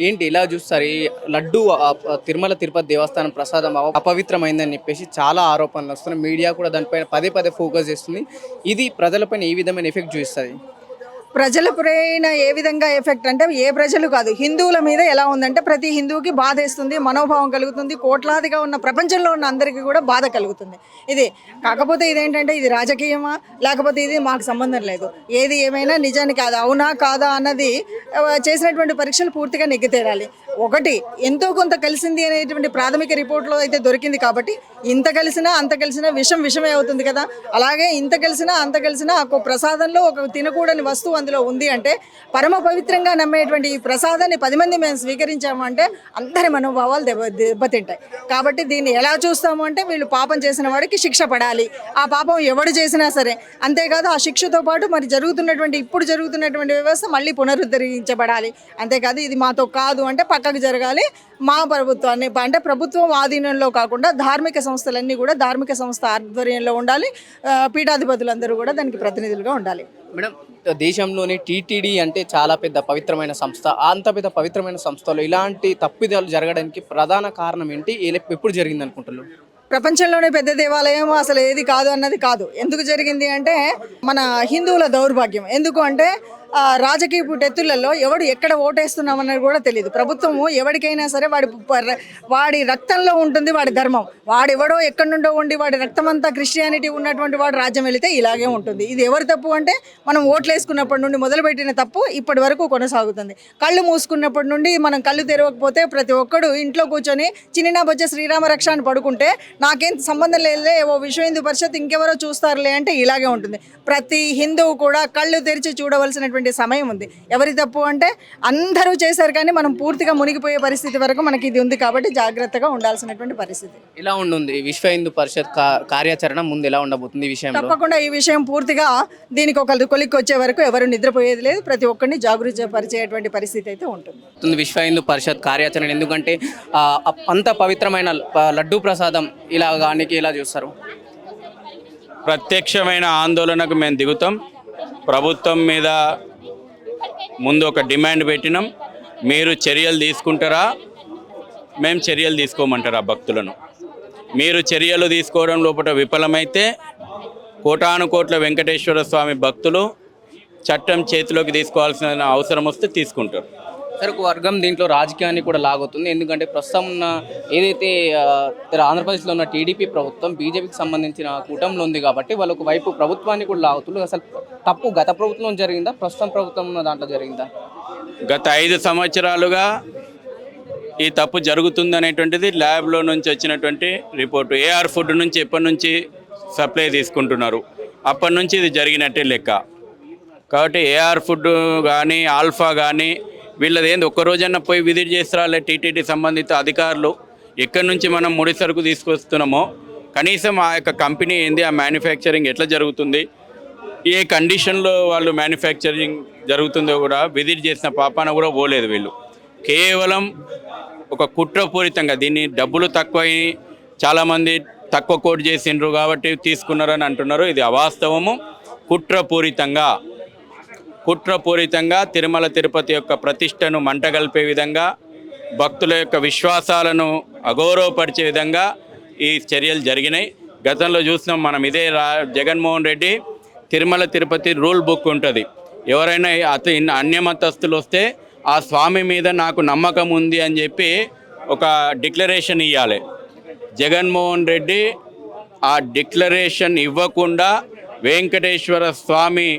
ఏంటి ఇలా చూస్తారు? ఈ లడ్డు తిరుమల తిరుపతి దేవస్థానం ప్రసాదం అపవిత్రమైందని చెప్పేసి చాలా ఆరోపణలు వస్తున్నాయి. మీడియా కూడా దానిపైన పదే పదే ఫోకస్ చేస్తుంది. ఇది ప్రజలపైన ఏ విధమైన ఎఫెక్ట్ చూపిస్తుంది? ప్రజలపైన ఏ విధంగా ఎఫెక్ట్ అంటే ఏ ప్రజలు కాదు. హిందువుల మీద ఎలా ఉందంటే ప్రతి హిందువుకి బాధ వేస్తుంది మనోభావం కలుగుతుంది కోట్లాదిగా ఉన్న ప్రపంచంలో ఉన్న అందరికీ కూడా బాధ కలుగుతుంది. ఇది కాకపోతే ఇదేంటంటే ఇది రాజకీయమా? లేకపోతే ఇది మాకు సంబంధం లేదు. ఏది ఏమైనా నిజానికి అది అవునా కాదా అన్నది చేసినటువంటి పరీక్షలు పూర్తిగా నెగ్గితేరాలి. ఒకటి ఎంతో కొంత కలిసింది అనేటువంటి ప్రాథమిక రిపోర్ట్లో అయితే దొరికింది కాబట్టి ఇంత కలిసినా అంత కలిసినా విషం విషమే అవుతుంది కదా. అలాగే ఇంత కలిసినా అంత కలిసినా ఒక ప్రసాదంలో ఒక తినకూడని వస్తువు అందులో ఉంది అంటే పరమ పవిత్రంగా నమ్మేటువంటి ఈ ప్రసాదాన్ని పది మంది మేము స్వీకరించాము అంటే అందరి మనోభావాలు దెబ్బ దెబ్బతింటాయి. కాబట్టి దీన్ని ఎలా చూస్తాము అంటే వీళ్ళు పాపం చేసిన వాడికి శిక్ష పడాలి. ఆ పాపం ఎవడు చేసినా సరే. అంతేకాదు ఆ శిక్షతో పాటు మరి జరుగుతున్నటువంటి ఇప్పుడు జరుగుతున్నటువంటి వ్యవస్థ మళ్ళీ పునరుద్ధరించబడాలి. అంతేకాదు ఇది మాతో కాదు అంటే పక్కకు జరగాలి. మా ప్రభుత్వాన్ని అంటే ప్రభుత్వం ఆధీనంలో కాకుండా ధార్మిక సంస్థలన్నీ కూడా ధార్మిక సంస్థ ఆధ్వర్యంలో ఉండాలి. పీఠాధిపతులందరూ కూడా దానికి ప్రతినిధులుగా ఉండాలి. మేడం దేశంలోని టీటీడీ అంటే చాలా పెద్ద పవిత్రమైన సంస్థ. అంత పెద్ద పవిత్రమైన సంస్థలో ఇలాంటి తప్పిదాలు జరగడానికి ప్రధాన కారణం ఏంటి? ఎప్పుడు జరిగింది అనుకుంటున్నారు? ప్రపంచంలోనే పెద్ద దేవాలయం అసలు ఏది కాదు అన్నది కాదు. ఎందుకు జరిగింది అంటే మన హిందువుల దౌర్భాగ్యం. ఎందుకు అంటే రాజకీయ డెత్తులలో ఎవడు ఎక్కడ ఓటేస్తున్నామన్నది కూడా తెలియదు ప్రభుత్వము ఎవరికైనా సరే వాడి వాడి రక్తంలో ఉంటుంది వాడి ధర్మం. వాడెవడో ఎక్కడి నుండో ఉండి వాడి రక్తం అంతా క్రిస్టియానిటీ ఉన్నటువంటి వాడు రాజ్యం వెళితే ఇలాగే ఉంటుంది. ఇది ఎవరి తప్పు అంటే మనం ఓట్లు వేసుకున్నప్పటి నుండి మొదలుపెట్టిన తప్పు ఇప్పటి వరకు కొనసాగుతుంది. కళ్ళు మూసుకున్నప్పటి నుండి మనం కళ్ళు తెరవకపోతే ప్రతి ఒక్కడు ఇంట్లో కూర్చొని చిన్న బొజ్జ శ్రీరామ రక్ష అని పడుకుంటే నాకేం సంబంధం లేదులే ఓ విశ్వ హిందూ పరిషత్ ఇంకెవరో చూస్తారులే అంటే ఇలాగే ఉంటుంది. ప్రతి హిందువు కూడా కళ్ళు తెరిచి చూడవలసినటువంటి సమయం ఉంది. ఎవరి తప్పు అంటే అందరూ చేశారు కానీ మనం పూర్తిగా మునిగిపోయే పరిస్థితి వరకు మనకి ఇది ఉంది కాబట్టి జాగ్రత్తగా ఉండాల్సినటువంటి పరిస్థితి. ఎలా ఉంటుంది విశ్వ హిందూ పరిషత్ కార్యాచరణ ముందు ఎలా ఉండబోతుంది ఈ విషయంలో? తప్పకుండా ఈ విషయం పూర్తిగా దీనికి ఒక కొలిక్కి వచ్చే వరకు ఎవరు నిద్రపోయేది లేదు. ప్రతి ఒక్కరిని జాగృతి పరిచేటువంటి పరిస్థితి అయితే ఉంటుంది. విశ్వ హిందూ పరిషత్ కార్యాచరణ ఎందుకంటే అంత పవిత్రమైన లడ్డూ ప్రసాదం ఇలా గానికి ఎలా చూస్తారు? ప్రత్యక్షమైన ఆందోళనకు మేము దిగుతాం. ప్రభుత్వం మీద ముందు ఒక డిమాండ్ పెట్టినాం. మీరు చర్యలు తీసుకుంటారా? మేము చర్యలు తీసుకోమంటారా భక్తులను? మీరు చర్యలు తీసుకోవడం లోపల విఫలమైతే కోటానుకోట్ల వెంకటేశ్వర స్వామి భక్తులు చట్టం చేతిలోకి తీసుకోవాల్సిన అవసరం వస్తే తీసుకుంటారు. సరే ఒక వర్గం దీంట్లో రాజకీయాన్ని కూడా లాగుతుంది ఎందుకంటే ప్రస్తుతం ఉన్న ఏదైతే ఆంధ్రప్రదేశ్లో ఉన్న టీడీపీ ప్రభుత్వం బీజేపీకి సంబంధించిన కూటమిలో ఉంది కాబట్టి వాళ్ళు ఒకవైపు ప్రభుత్వాన్ని కూడా లాగుతుంది. అసలు తప్పు గత ప్రభుత్వం జరిగిందా? ప్రస్తుతం ప్రభుత్వం ఉన్న దాంట్లో జరిగిందా? గత ఐదు సంవత్సరాలుగా ఈ తప్పు జరుగుతుంది అనేటువంటిది ల్యాబ్లో నుంచి వచ్చినటువంటి రిపోర్టు. ఏఆర్ ఫుడ్ నుంచి ఎప్పటి నుంచి సప్లై తీసుకుంటున్నారు? అప్పటి నుంచి ఇది జరిగినట్టే లెక్క. కాబట్టి ఏఆర్ ఫుడ్ కానీ ఆల్ఫా కానీ వీళ్ళది ఏంది? ఒక్కరోజన్నా పోయి విజిట్ చేస్తారా? టీటీడీ సంబంధిత అధికారులు. ఎక్కడి నుంచి మనం ముడి సరుకు తీసుకొస్తున్నామో కనీసం ఆ యొక్క కంపెనీ ఏంది? ఆ మ్యానుఫ్యాక్చరింగ్ ఎట్లా జరుగుతుంది? ఏ కండిషన్లో వాళ్ళు మ్యానుఫ్యాక్చరింగ్ జరుగుతుందో కూడా విజిట్ చేసిన పాపాన కూడా పోలేదు వీళ్ళు. కేవలం ఒక కుట్రపూరితంగా దీన్ని డబ్బులు తక్కువ చాలామంది తక్కువ కోట్ చేసిండ్రు కాబట్టి తీసుకున్నారని అంటున్నారు. ఇది అవాస్తవము. కుట్రపూరితంగా. కుట్రపూరితంగా తిరుమల తిరుపతి యొక్క ప్రతిష్టను మంటగల్పే విధంగా భక్తుల యొక్క విశ్వాసాలను అగౌరవపరిచే విధంగా ఈ చర్యలు జరిగినాయి. గతంలో చూసినాం మనం ఇదే రా జగన్మోహన్ రెడ్డి తిరుమల తిరుపతి రూల్ బుక్ ఉంటుంది. ఎవరైనా అత అన్యమతస్తులు వస్తే ఆ స్వామి మీద నాకు నమ్మకం ఉంది అని చెప్పి ఒక డిక్లరేషన్ ఇవ్వాలి జగన్మోహన్ రెడ్డి ఆ డిక్లరేషన్ ఇవ్వకుండా వెంకటేశ్వర స్వామి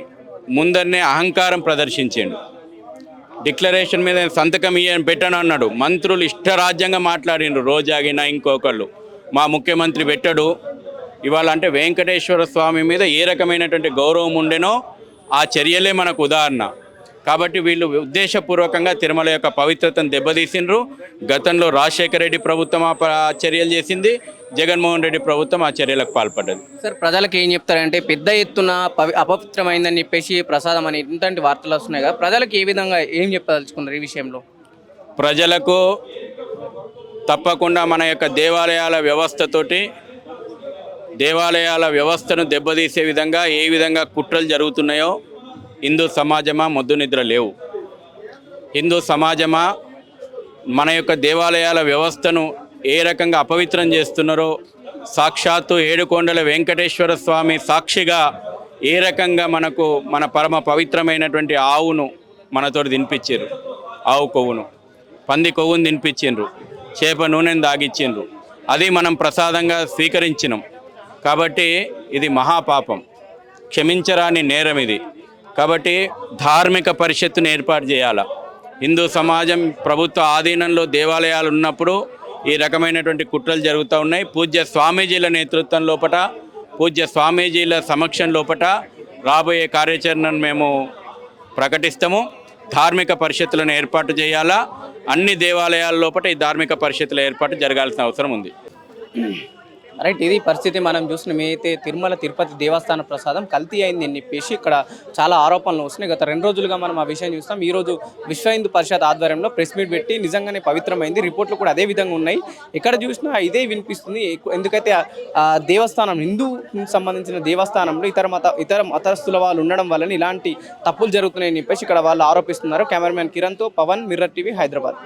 ముందరనే అహంకారం ప్రదర్శించాడు. డిక్లరేషన్ మీద సంతకం ఇయ్యని పెట్టను అన్నాడు. మంత్రులు ఇష్టరాజ్యంగా మాట్లాడిండ్రు. రోజాగిన ఇంకొకళ్ళు. మా ముఖ్యమంత్రి పెట్టడు. ఇవాళ అంటే వెంకటేశ్వర స్వామి మీద ఏ రకమైనటువంటి గౌరవం ఉండెనో ఆ చర్యలే మనకు ఉదాహరణ. కాబట్టి వీళ్ళు ఉద్దేశపూర్వకంగా తిరుమల యొక్క పవిత్రతను దెబ్బతీసిండ్రు. గతంలో రాజశేఖర రెడ్డి ప్రభుత్వం ఆ చర్యలు చేసింది. జగన్మోహన్ రెడ్డి ప్రభుత్వం ఆ చర్యలకు పాల్పడ్డది. సార్ ప్రజలకు ఏం చెప్తారంటే పెద్ద ఎత్తున పవి అపవిత్రమైందని చెప్పేసి ప్రసాదం అని ఇంతటి వార్తలు వస్తున్నాయి కదా ప్రజలకు ఏ విధంగా ఏం చెప్పదలుచుకున్నారు ఈ విషయంలో? ప్రజలకు తప్పకుండా మన యొక్క దేవాలయాల వ్యవస్థతోటి దేవాలయాల వ్యవస్థను దెబ్బతీసే విధంగా ఏ విధంగా కుట్రలు జరుగుతున్నాయో హిందూ సమాజమా మొద్దు నిద్ర లేవు. హిందూ సమాజమా మన యొక్క దేవాలయాల వ్యవస్థను ఏ రకంగా అపవిత్రం చేస్తున్నారో సాక్షాత్తు ఏడుకొండల వెంకటేశ్వర స్వామి సాక్షిగా ఏ రకంగా మనకు మన పరమ పవిత్రమైనటువంటి ఆవును మనతో తినిపించారు. ఆవు కొవ్వును. పంది కొవ్వును తినిపించిండ్రు చేప నూనెను దాగిచ్చిండ్రు అది మనం ప్రసాదంగా స్వీకరించినాం. కాబట్టి ఇది మహాపాపం. క్షమించరాని నేరం ఇది. కాబట్టి ధార్మిక పరిషత్తును ఏర్పాటు చేయాల. హిందూ సమాజం ప్రభుత్వ ఆధీనంలో దేవాలయాలు ఉన్నప్పుడు ఈ రకమైనటువంటి కుట్రలు జరుగుతూ ఉన్నాయి. పూజ్య స్వామీజీల నేతృత్వం లోపట పూజ్య స్వామీజీల సమక్షం లోపట రాబోయే కార్యాచరణను మేము ప్రకటిస్తాము. ధార్మిక పరిషత్తులను ఏర్పాటు చేయాలా? అన్ని దేవాలయాల లోపల ఈ ధార్మిక పరిషత్తుల ఏర్పాటు జరగాల్సిన అవసరం ఉంది. రైట్ ఇది పరిస్థితి మనం చూసినాం అయితే తిరుమల తిరుపతి దేవస్థాన ప్రసాదం కల్తీ అయింది అని చెప్పేసి ఇక్కడ చాలా ఆరోపణలు వస్తున్నాయి. గత రెండు రోజులుగా మనం ఆ విషయం చూస్తాం. ఈ రోజు విశ్వ హిందూ పరిషత్ ఆధ్వర్యంలో ప్రెస్ మీట్ పెట్టి నిజంగానే పవిత్రమైంది. రిపోర్ట్లు కూడా అదే విధంగా ఉన్నాయి. ఎక్కడ చూసినా ఇదే వినిపిస్తుంది. ఎందుకైతే దేవస్థానం హిందూ సంబంధించిన దేవస్థానంలో ఇతర మత ఇతర మతస్థుల వాళ్ళు ఉండడం వలన ఇలాంటి తప్పులు జరుగుతున్నాయని చెప్పేసి ఇక్కడ వాళ్ళు ఆరోపిస్తున్నారు. కెమెరామెన్ కిరణ్తో పవన్ మిర్రర్ టీవీ హైదరాబాద్.